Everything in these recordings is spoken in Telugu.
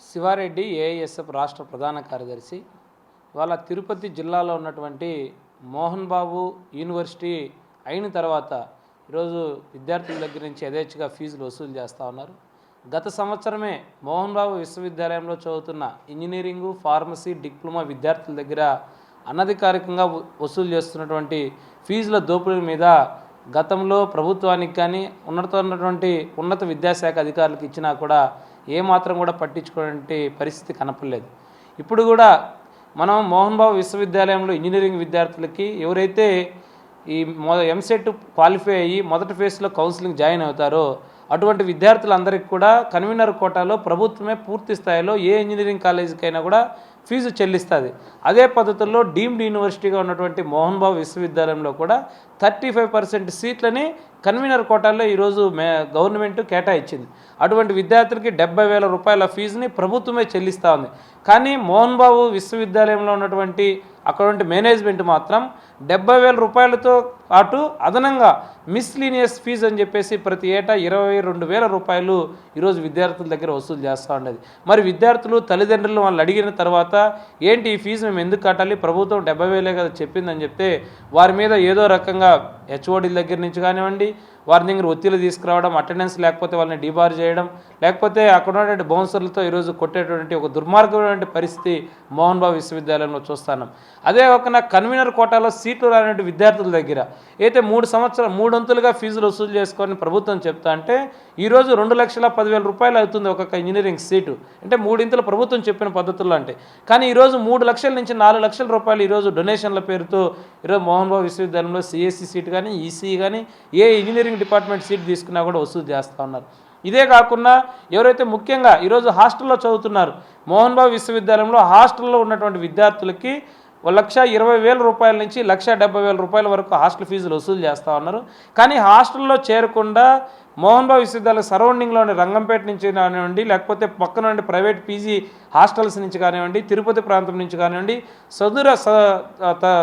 శివారెడ్డి ఏఐఎస్ఎఫ్ రాష్ట్ర ప్రధాన కార్యదర్శి ఇవాళ తిరుపతి జిల్లాలో ఉన్నటువంటి మోహన్ బాబు యూనివర్సిటీ అయిన తర్వాత ఈరోజు విద్యార్థుల దగ్గర నుంచి యథేచ్ఛగా ఫీజులు వసూలు చేస్తూ ఉన్నారు. గత సంవత్సరమే మోహన్ బాబు విశ్వవిద్యాలయంలో చదువుతున్న ఇంజనీరింగు ఫార్మసీ డిప్లొమా విద్యార్థుల దగ్గర అనధికారికంగా వసూలు చేస్తున్నటువంటి ఫీజుల దోపిడీ మీద గతంలో ప్రభుత్వానికి కానీ ఉన్నత ఉన్నటువంటి ఉన్నత విద్యాశాఖ అధికారులకు ఇచ్చినా కూడా ఏమాత్రం కూడా పట్టించుకునే పరిస్థితి కనపడలేదు. ఇప్పుడు కూడా మనం మోహన్ బాబు విశ్వవిద్యాలయంలో ఇంజనీరింగ్ విద్యార్థులకి ఎవరైతే ఈ మొ ఎంసెట్ క్వాలిఫై అయ్యి మొదటి ఫేజ్లో కౌన్సిలింగ్ జాయిన్ అవుతారో అటువంటి విద్యార్థులందరికీ కూడా కన్వీనర్ కోటాలో ప్రభుత్వమే పూర్తి స్థాయిలో ఏ ఇంజనీరింగ్ కాలేజీకైనా కూడా ఫీజు చెల్లిస్తుంది. అదే పద్ధతుల్లో డీమ్డ్ యూనివర్సిటీగా ఉన్నటువంటి మోహన్ బాబు విశ్వవిద్యాలయంలో కూడా థర్టీ ఫైవ్ పర్సెంట్ సీట్లని కన్వీనర్ కోటాల్లో ఈరోజు మే గవర్నమెంట్ కేటాయించింది. అటువంటి విద్యార్థులకి డెబ్బై వేల రూపాయల ఫీజుని ప్రభుత్వమే చెల్లిస్తూ ఉంది. కానీ మోహన్ బాబు విశ్వవిద్యాలయంలో ఉన్నటువంటి అక్కడ మేనేజ్మెంట్ మాత్రం డెబ్బై వేల రూపాయలతో అటు అదనంగా మిస్లీనియస్ ఫీజు అని చెప్పేసి ప్రతి ఏటా ఇరవై రెండు వేల రూపాయలు ఈరోజు విద్యార్థుల దగ్గర వసూలు చేస్తూ ఉండేది. మరి విద్యార్థులు తల్లిదండ్రులు వాళ్ళు అడిగిన తర్వాత ఏంటి ఈ ఫీజు మేము ఎందుకు కట్టాలి ప్రభుత్వం డెబ్బై వేలే కదా చెప్పిందని చెప్తే వారి మీద ఏదో రకంగా హెచ్ఓడీల దగ్గర నుంచి కానివ్వండి వారి దగ్గర ఒత్తిడి తీసుకురావడం అటెండెన్స్ లేకపోతే వాళ్ళని డిబార్ చేయడం లేకపోతే అక్కడ ఉన్నటువంటి బౌన్సర్లతో ఈరోజు కొట్టేటువంటి ఒక దుర్మార్గమైనటువంటి పరిస్థితి మోహన్ బాబు విశ్వవిద్యాలయంలో చూస్తున్నాం అదే ఒక కన్వీనర్ కోటాలో సీట్లు రానటువంటి విద్యార్థుల దగ్గర అయితే మూడు సంవత్సరాలు మూడొంతులుగా ఫీజులు వసూలు చేసుకొని ప్రభుత్వం చెప్తా అంటే ఈరోజు రెండు లక్షల పదివేల రూపాయలు అవుతుంది ఒక్కొక్క ఇంజనీరింగ్ సీటు. అంటే మూడింతలు ప్రభుత్వం చెప్పిన పద్ధతుల్లో అంటే. కానీ ఈరోజు మూడు లక్షల నుంచి నాలుగు లక్షల రూపాయలు ఈరోజు డొనేషన్ల పేరుతో ఈరోజు మోహన్ బాబు విశ్వవిద్యాలయంలో సిఎస్సి సీట్ కానీ ఈసీ కానీ ఏ ఇంజనీరింగ్ డిపార్ట్మెంట్ సీట్ తీసుకున్నా కూడా వసూలు చేస్తూ ఉన్నారు. ఇదే కాకుండా ఎవరైతే ముఖ్యంగా ఈరోజు హాస్టల్లో చదువుతున్నారు మోహన్ బాబు విశ్వవిద్యాలయంలో హాస్టల్లో ఉన్నటువంటి విద్యార్థులకి లక్ష ఇరవై వేల రూపాయల నుంచి లక్ష డెబ్బై వేల రూపాయల వరకు హాస్టల్ ఫీజులు వసూలు చేస్తూ ఉన్నారు. కానీ హాస్టల్లో చేరకుండా మోహన్ బాబు విశ్వవిద్యాలయ సరౌండింగ్లోని రంగంపేట నుంచి కానివ్వండి లేకపోతే పక్కన నుండి ప్రైవేట్ పీజీ హాస్టల్స్ నుంచి కానివ్వండి తిరుపతి ప్రాంతం నుంచి కానివ్వండి సదుర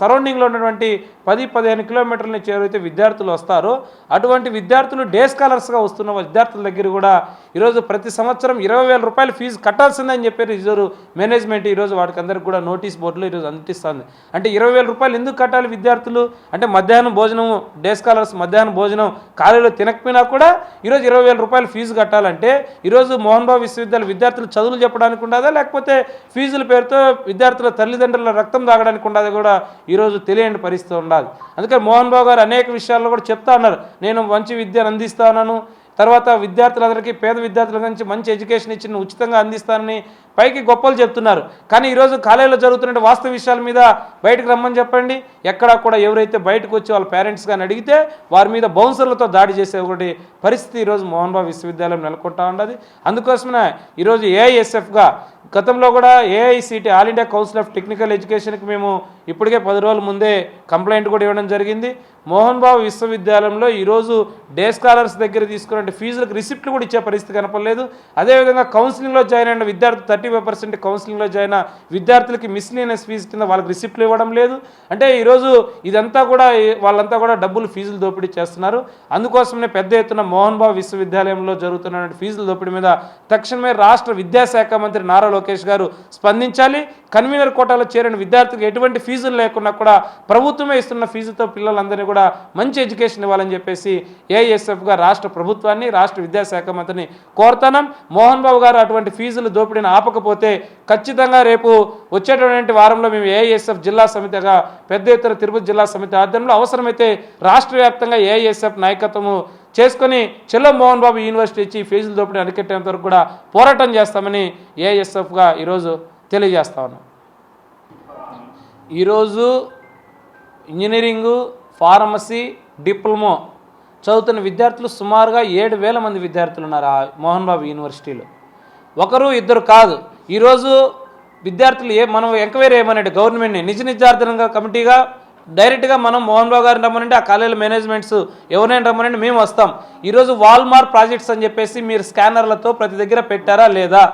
సరౌండింగ్లో ఉన్నటువంటి పది పదిహేను కిలోమీటర్లని నుంచి విద్యార్థులు వస్తారు అటువంటి విద్యార్థులు డే స్కాలర్స్గా వస్తున్న విద్యార్థుల దగ్గర కూడా ఈరోజు ప్రతి సంవత్సరం ఇరవై వేల రూపాయలు ఫీజు కట్టాల్సిందని చెప్పారు ఈరోజు మేనేజ్మెంట్ ఈరోజు వాడికి అందరికి కూడా నోటీస్ బోర్డులో ఈరోజు అందిస్తుంది. అంటే ఇరవై వేల రూపాయలు ఎందుకు కట్టాలి విద్యార్థులు? అంటే మధ్యాహ్నం భోజనం డే స్కాలర్స్ మధ్యాహ్నం భోజనం ఖాళీలో తినకపోయినా కూడా ఈరోజు ఇరవై వేల రూపాయలు ఫీజు కట్టాలంటే ఈరోజు మోహన్ బాబు విశ్వవిద్యాలయ విద్యార్థులు చదువులు చెప్పడానికి ఉండదా? లేకపోతే ఫీజుల పేరుతో విద్యార్థుల తల్లిదండ్రుల రక్తం తాగడానికి ఉండదు కూడా ఈరోజు తెలియని పరిస్థితి ఉండాలి. అందుకే మోహన్ బాబు గారు అనేక విషయాల్లో కూడా చెప్తా ఉన్నారు నేను మంచి విద్యను అందిస్తాను తర్వాత విద్యార్థులందరికీ పేద విద్యార్థుల నుంచి మంచి ఎడ్యుకేషన్ ఇచ్చి ఉచితంగా అందిస్తానని పైకి గొప్పలు చెప్తున్నారు. కానీ ఈరోజు కాలేజీలో జరుగుతున్న వాస్తవ విషయాల మీద బయటకు రమ్మని చెప్పండి. ఎక్కడా కూడా ఎవరైతే బయటకు వచ్చి వాళ్ళ పేరెంట్స్ కానీ అడిగితే వారి మీద బౌన్సర్లతో దాడి చేసే ఒకటి పరిస్థితి ఈరోజు మోహన్ బాబు విశ్వవిద్యాలయం నెలకొంటా ఉన్నది అందుకోసమే ఈరోజు ఏఐఎస్ఎఫ్గా గతంలో కూడా AICT all India council of technical ఎడ్యుకేషన్కి మేము ఇప్పటికే పది రోజుల ముందే కంప్లైంట్ కూడా ఇవ్వడం జరిగింది. మోహన్ బాబు విశ్వవిద్యాలయంలో ఈరోజు డే స్కాలర్స్ దగ్గర తీసుకున్న ఫీజులకు రిసిప్ట్లు కూడా ఇచ్చే పరిస్థితి కనపడలేదు. అదేవిధంగా కౌన్సిలింగ్లో జాయిన్ అయిన విద్యార్థి థర్టీ ఫైవ్ పర్సెంట్ కౌన్సిలింగ్లో జాయిన్ అయిన విద్యార్థులకి మిస్లీనియస్ ఫీజు కింద వాళ్ళకి రిసిప్ట్లు ఇవ్వడం లేదు. అంటే ఈరోజు ఇదంతా కూడా వాళ్ళంతా కూడా డబ్బులు ఫీజులు దోపిడీ చేస్తున్నారు. అందుకోసమే పెద్ద ఎత్తున మోహన్ బాబు విశ్వవిద్యాలయంలో జరుగుతున్న ఫీజుల దోపిడీ మీద తక్షణమే రాష్ట్ర విద్యాశాఖ మంత్రి నారా లోకేష్ గారు స్పందించాలి. కన్వీనర్ కోటాలో చేరిన విద్యార్థులకు ఎటువంటి ఫీజులు లేకున్నా కూడా ప్రభుత్వమే ఇస్తున్న ఫీజుతో పిల్లలందరినీ కూడా మంచి ఎడ్యుకేషన్ ఇవ్వాలని చెప్పేసి ఏఎస్ఎఫ్గా రాష్ట్ర ప్రభుత్వాన్ని రాష్ట్ర విద్యాశాఖ మంత్రిని కోరుతాను మోహన్ బాబు గారు అటువంటి ఫీజులు దోపిడీని ఆపకపోతే ఖచ్చితంగా రేపు వచ్చేటటువంటి వారంలో మేము ఏఎస్ఎఫ్ జిల్లా సమితిగా పెద్ద ఎత్తున తిరుపతి జిల్లా సమితి ఆధ్వర్యంలో అవసరమైతే రాష్ట్ర వ్యాప్తంగా ఏఎస్ఎఫ్ నాయకత్వము చేసుకొని చెల్లో మోహన్ బాబు యూనివర్సిటీ ఇచ్చి ఫీజులు దోపిడీ అరికెట్టేంత వరకు కూడా పోరాటం చేస్తామని ఏఎస్ఎఫ్గా ఈరోజు తెలియజేస్తా ఉన్నాం. ఈరోజు ఇంజనీరింగు ఫార్మసీ డిప్లొమో చదువుతున్న విద్యార్థులు సుమారుగా ఏడు వేల మంది విద్యార్థులు ఉన్నారు ఆ మోహన్ బాబు యూనివర్సిటీలో. ఒకరు ఇద్దరు కాదు. ఈరోజు విద్యార్థులు ఏ మనం ఎంక్వైరీ చేయమనండి గవర్నమెంట్ని. నిజ నిజార్థనంగా కమిటీగా డైరెక్ట్గా మనం మోహన్ బాబు గారిని రమ్మనండి ఆ కాలేజీల మేనేజ్మెంట్స్ ఎవరైనా రమ్మనండి మేము వస్తాం. ఈరోజు వాల్మార్ ప్రాజెక్ట్స్ అని చెప్పేసి మీరు స్కానర్లతో ప్రతి దగ్గర పెట్టారా లేదా?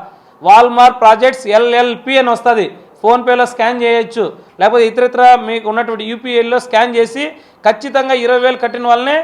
వాల్మార్ ప్రాజెక్ట్స్ ఎల్ఎల్పి అని వస్తుంది. ఫోన్పేలో స్కాన్ చేయొచ్చు. లేకపోతే ఇతరత్ర మీకు ఉన్నటువంటి యూపీఐలో స్కాన్ చేసి ఖచ్చితంగా ఇరవై వేలు కట్టిన వాళ్ళనే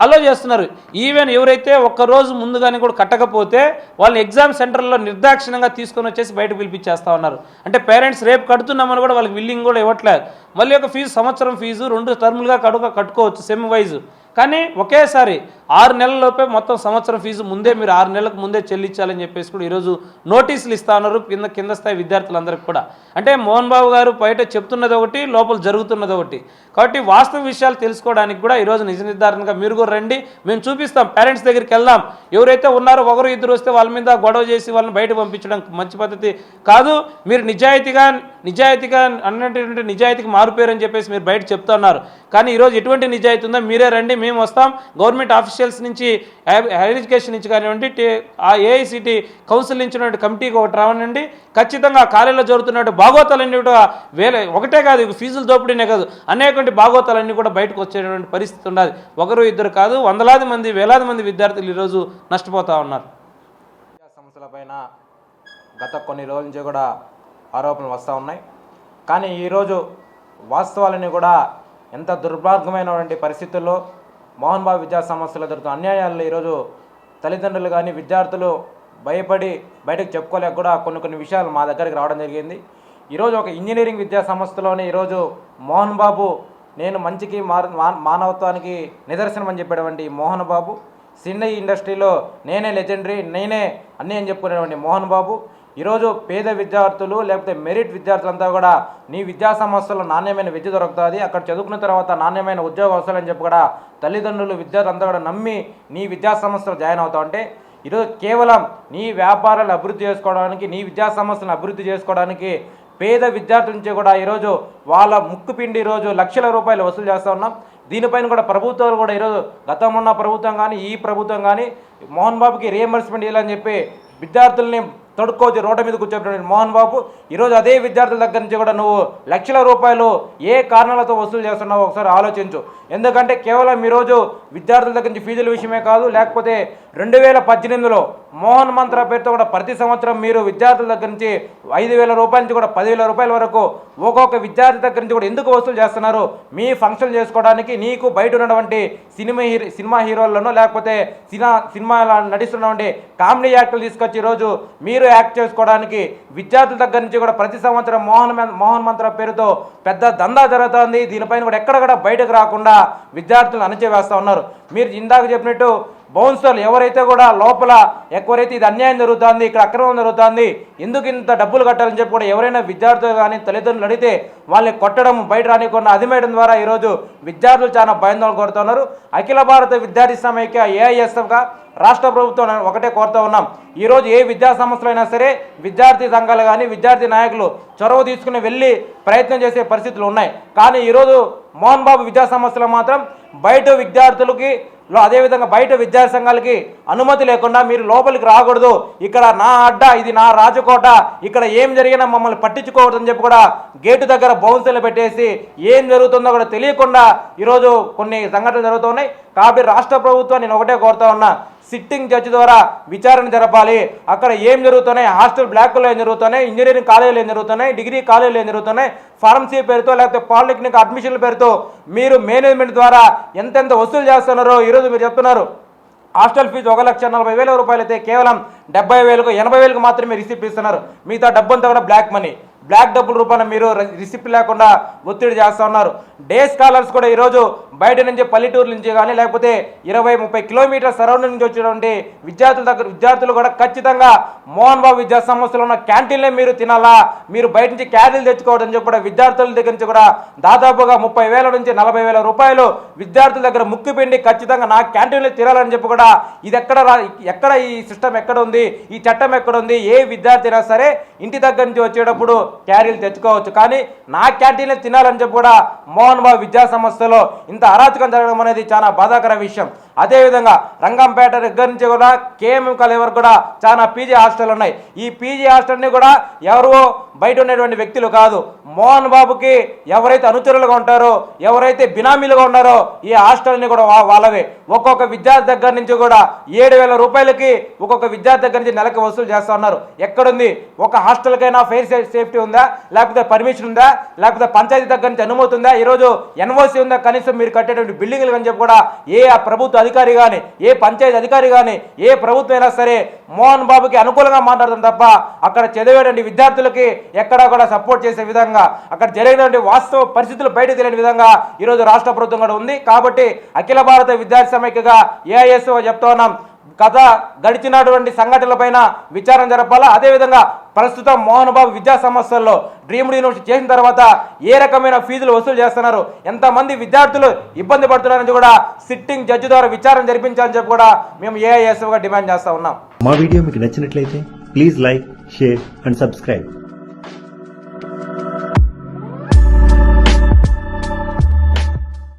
అలో చేస్తున్నారు. ఈవెన్ ఎవరైతే ఒక్క రోజు ముందుగానే కూడా కట్టకపోతే వాళ్ళని ఎగ్జామ్ సెంటర్లో నిర్దాక్షిణంగా తీసుకొని వచ్చేసి బయటకు పిలిపించేస్తా ఉన్నారు. అంటే పేరెంట్స్ రేపు కడుతున్నామని కూడా వాళ్ళకి విల్లింగ్ కూడా ఇవ్వట్లేదు. మళ్ళీ ఒక ఫీజు సంవత్సరం ఫీజు రెండు టర్ములుగా కడుక కట్టుకోవచ్చు సెమ్ వైజ్ కానీ ఒకేసారి ఆరు నెలలలోపే మొత్తం సంవత్సరం ఫీజు ముందే మీరు ఆరు నెలలకు ముందే చెల్లించాలని చెప్పేసి కూడా ఈరోజు నోటీసులు ఇస్తా ఉన్నారు కింద కింద స్థాయి విద్యార్థులందరికీ కూడా. అంటే మోహన్ బాబు గారు బయట చెప్తున్నది ఒకటి లోపల జరుగుతున్నది ఒకటి. కాబట్టి వాస్తవ విషయాలు తెలుసుకోవడానికి కూడా ఈరోజు నిజ నిర్ధారణగా మీరు కూడా రండి మేము చూపిస్తాం పేరెంట్స్ దగ్గరికి వెళ్దాం. ఎవరైతే ఉన్నారో ఒకరు ఇద్దరు వస్తే వాళ్ళ మీద గొడవ చేసి వాళ్ళని బయట పంపించడం మంచి పద్ధతి కాదు. మీరు నిజాయితీగా నిజాయితీగా అన్నటువంటి నిజాయితీకి మారుపేరు అని చెప్పేసి మీరు బయట చెప్తున్నారు. కానీ ఈరోజు ఎటువంటి నిజాయితీ ఉందో మీరే రండి మేము వస్తాం. గవర్నమెంట్ ఆఫీషియల్స్ నుంచి హైయర్ ఎడ్యుకేషన్ నుంచి కానివ్వండి ఆ ఏఐసిటి కౌన్సిల్ నుంచి కమిటీకి ఒకటి రావనండి ఖచ్చితంగా కాలేజీలో జరుగుతున్నట్టు భాగోతాలన్నీ కూడా వేరే ఒకటే కాదు ఫీజులు దోపిడీనే కాదు. అనేటువంటి భాగోతాలన్నీ కూడా బయటకు వచ్చేటువంటి పరిస్థితి ఉండాలి. ఒకరు ఇద్దరు కాదు వందలాది మంది వేలాది మంది విద్యార్థులు ఈరోజు నష్టపోతా ఉన్నారు. విద్యా పైన గత కొన్ని రోజుల నుంచి కూడా ఆరోపణలు వస్తూ ఉన్నాయి. కానీ ఈరోజు వాస్తవాలని కూడా ఎంత దుర్భాగ్యమైనటువంటి పరిస్థితుల్లో మోహన్ బాబు విద్యా సంస్థలు జరుగుతున్న అన్యాయాల్లో ఈరోజు తల్లిదండ్రులు కానీ విద్యార్థులు భయపడి బయటకు చెప్పుకోలేక కూడా కొన్ని కొన్ని విషయాలు మా దగ్గరికి రావడం జరిగింది. ఈరోజు ఒక ఇంజనీరింగ్ విద్యా సంస్థలోనే ఈరోజు మోహన్ బాబు నేను మంచికి మానవత్వానికి నిదర్శనం అని చెప్పేటువంటి మోహన్ బాబు. సినీ ఇండస్ట్రీలో నేనే లెజెండరీ నేనే అన్నీ అని చెప్పుకునేటువంటి మోహన్ బాబు. ఈరోజు పేద విద్యార్థులు లేకపోతే మెరిట్ విద్యార్థులంతా కూడా నీ విద్యా సంస్థలో నాణ్యమైన విద్య దొరుకుతుంది. అక్కడ చదువుకున్న తర్వాత నాణ్యమైన ఉద్యోగం వస్తుందని చెప్పి కూడా తల్లిదండ్రులు విద్యార్థులంతా కూడా నమ్మి నీ విద్యా సంస్థలో జాయిన్ అవుతావు అంటే ఈరోజు కేవలం నీ వ్యాపారాలు అభివృద్ధి చేసుకోవడానికి నీ విద్యా సంస్థలను అభివృద్ధి చేసుకోవడానికి పేద విద్యార్థుల నుంచి కూడా ఈరోజు వాళ్ళ ముక్కు పిండి ఈరోజు లక్షల రూపాయలు వసూలు చేస్తూ ఉన్నాం. దీనిపైన కూడా ప్రభుత్వాలు కూడా ఈరోజు గతం ఉన్న ప్రభుత్వం కానీ ఈ ప్రభుత్వం కానీ మోహన్ బాబుకి రియంబర్స్మెంట్ ఇవ్వాలని చెప్పి విద్యార్థుల్ని తొడుక్కోవచ్చు రోడ్డు మీద కూర్చోబెట్టాడు మోహన్ బాబు ఈరోజు అదే విద్యార్థుల దగ్గర నుంచి కూడా నువ్వు లక్షల రూపాయలు ఏ కారణాలతో వసూలు చేస్తున్నావో ఒకసారి ఆలోచించు. ఎందుకంటే కేవలం ఈరోజు విద్యార్థుల దగ్గర నుంచి ఫీజుల విషయమే కాదు లేకపోతే రెండు వేల పద్దెనిమిదిలో మోహన్ మంత్ర పేరుతో కూడా ప్రతి సంవత్సరం మీరు విద్యార్థుల దగ్గర నుంచి ఐదు వేల రూపాయల నుంచి కూడా పదివేల రూపాయల వరకు ఒక్కొక్క విద్యార్థి దగ్గర నుంచి కూడా ఎందుకు వసూలు చేస్తున్నారు? మీ ఫంక్షన్ చేసుకోవడానికి నీకు బయట ఉన్నటువంటి సినిమా హీరో సినిమా హీరోలను లేకపోతే సినిమా సినిమా నటిస్తున్నటువంటి కామెడీ యాక్టర్లు తీసుకొచ్చి ఈరోజు మీరు యాక్ట్ చేసుకోవడానికి విద్యార్థుల దగ్గర నుంచి కూడా ప్రతి సంవత్సరం మోహన్ మోహన్ మంత్ర పేరుతో పెద్ద దందా జరుగుతోంది. దీనిపైన కూడా ఎక్కడ కూడా బయటకు రాకుండా విద్యార్థులు అణచివేస్తూ ఉన్నారు. మీరు ఇందాక చెప్పినట్టు బౌన్సర్లు ఎవరైతే కూడా లోపల ఎవరైతే ఇది అన్యాయం జరుగుతుంది ఇక్కడ అక్రమం జరుగుతుంది ఎందుకు ఇంత డబ్బులు కట్టాలని చెప్పి కూడా ఎవరైనా విద్యార్థులు కానీ తల్లిదండ్రులు అడిగితే వాళ్ళని కొట్టడం బయట రానికున్న అదిమేయడం ద్వారా ఈరోజు విద్యార్థులు చాలా భయాందోళన కోరుతున్నారు. అఖిల భారత విద్యార్థి సమైక్య ఏఐఎస్ఎఫ్గా రాష్ట్ర ప్రభుత్వం ఒకటే కోరుతూ ఉన్నాం. ఈరోజు ఏ విద్యా సంస్థలైనా సరే విద్యార్థి సంఘాలు కానీ విద్యార్థి నాయకులు చొరవ తీసుకుని వెళ్ళి ప్రయత్నం చేసే పరిస్థితులు ఉన్నాయి. కానీ ఈరోజు మోహన్ బాబు విద్యా సంస్థలు మాత్రం బయట విద్యార్థులకి లో అదేవిధంగా బయట విద్యార్థి సంఘాలకి అనుమతి లేకుండా మీరు లోపలికి రాకూడదు. ఇక్కడ నా అడ్డ ఇది నా రాజకోట ఇక్కడ ఏం జరిగినా మమ్మల్ని పట్టించుకోవద్దని చెప్పి కూడా గేటు దగ్గర బౌన్సర్లు పెట్టేసి ఏం జరుగుతుందో కూడా తెలియకుండా ఈరోజు కొన్ని సంఘటనలు జరుగుతున్నాయి కాబట్టి రాష్ట్ర ప్రభుత్వం నేను ఒకటే కోరుతా ఉన్నా సిట్టింగ్ జడ్జి ద్వారా విచారణ జరపాలి. అక్కడ ఏం జరుగుతున్నాయి? హాస్టల్ బ్లాక్లో ఏం జరుగుతున్నాయి? ఇంజనీరింగ్ కాలేజీలు ఏం జరుగుతున్నాయి? డిగ్రీ కాలేజీలు ఏం జరుగుతున్నాయి? ఫార్మసీ పేరుతో లేకపోతే పాలిటెక్నిక్ అడ్మిషన్ల పేరుతో మీరు మేనేజ్మెంట్ ద్వారా ఎంతెంత వసూలు చేస్తున్నారో ఈరోజు మీరు చెప్తున్నారు. హాస్టల్ ఫీజు ఒక లక్ష నలభై వేల రూపాయలు అయితే కేవలం డెబ్బై వేలకు ఎనభై వేలకు మాత్రమే రిసీప్ ఇస్తున్నారు. మిగతా డబ్బంతా కూడా బ్లాక్ మనీ. బ్లాక్ డబ్బుల రూపాన మీరు రిసిప్ట్ లేకుండా ఒత్తిడి చేస్తూ ఉన్నారు. డే స్కాలర్స్ కూడా ఈరోజు బయట నుంచి పల్లెటూరు నుంచి కానీ లేకపోతే ఇరవై ముప్పై కిలోమీటర్ సరౌండింగ్ నుంచి వచ్చినటువంటి విద్యార్థుల దగ్గర విద్యార్థులు కూడా ఖచ్చితంగా మోహన్ బాబు విద్యా సంస్థలో ఉన్న క్యాంటీన్లే మీరు తినాలా? మీరు బయట నుంచి క్యారీలు తెచ్చుకోవడం చెప్పి కూడా విద్యార్థుల దగ్గర నుంచి కూడా దాదాపుగా ముప్పై వేల నుంచి నలభై వేల రూపాయలు విద్యార్థుల దగ్గర ముక్కు పిండి ఖచ్చితంగా నా క్యాంటీన్లో తినాలని చెప్పి కూడా ఇది ఎక్కడ ఎక్కడ ఈ సిస్టమ్ ఎక్కడ ఉంది? ఈ చట్టం ఎక్కడ ఉంది? ఏ విద్యార్థి అయినా సరే ఇంటి దగ్గర నుంచి వచ్చేటప్పుడు క్యారీలు తెచ్చుకోవచ్చు. కానీ నా క్యాంటీన్లో తినాలని చెప్పి కూడా మోహన్ బాబు విద్యా సంస్థలో ఇంత అరాచకం జరగడం అనేది చాలా బాధాకర విషయం. అదేవిధంగా రంగంపేట దగ్గర నుంచి కూడా కేఎంఎం కాలేజ్ వరకు కూడా చాలా పీజీ హాస్టల్ ఉన్నాయి. ఈ పీజీ హాస్టల్ని కూడా ఎవరో బయట ఉన్నటువంటి వ్యక్తులు కాదు మోహన్ బాబుకి ఎవరైతే అనుచరులుగా ఉంటారో ఎవరైతే బినామీలుగా ఉన్నారో ఈ హాస్టల్ని కూడా వాళ్ళవే. ఒక్కొక్క విద్యార్థి దగ్గర నుంచి కూడా ఏడు వేల రూపాయలకి ఒక్కొక్క విద్యార్థి దగ్గర నుంచి నెలకు వసూలు చేస్తా ఉన్నారు. ఎక్కడుంది? ఒక హాస్టల్కైనా ఫైర్ సేఫ్టీ ఉందా? లేకపోతే పర్మిషన్ ఉందా? లేకపోతే పంచాయతీ దగ్గర నుంచి అనుమతి ఉందా? ఈరోజు ఎన్ఓసి ఉందా? కనీసం మీరు కట్టేటువంటి బిల్డింగ్లు అని చెప్పి కూడా ఏ ఆ ప్రభుత్వ అధికారి కానీ ఏ పంచాయతీ అధికారి కానీ ఏ ప్రభుత్వం అయినా సరే మోహన్ బాబుకి అనుకూలంగా మాట్లాడతాం తప్ప అక్కడ చదివేటువంటి విద్యార్థులకి ఎక్కడా కూడా సపోర్ట్ చేసే విధంగా అక్కడ జరిగినటువంటి వాస్తవ పరిస్థితులు బయట తెలియని విధంగా ఈరోజు రాష్ట్ర ప్రభుత్వం కూడా ఉంది. కాబట్టి అఖిల భారత విద్యార్థి సమైక్యగా ఏఐఎస్ చెప్తా ఉన్నాం. గత గడిచినటువంటి సంఘటనలపైన విచారణ జరపాలా? అదేవిధంగా ప్రస్తుతం మోహన్ బాబు విద్యా సంస్థల్లో డ్రీమ్డ్ యూనివర్సిటీ చేసిన తర్వాత ఏ రకమైన ఫీజులు వసూలు చేస్తున్నారు? ఎంతమంది విద్యార్థులు ఇబ్బంది పడుతున్నారని కూడా సిట్టింగ్ జడ్జి ద్వారా విచారణ జరిపించాలని చెప్పి కూడా మేము ఏఐఎస్గా డిమాండ్ చేస్తా ఉన్నాం. మా వీడియో మీకు నచ్చినట్లయితే please like share and subscribe.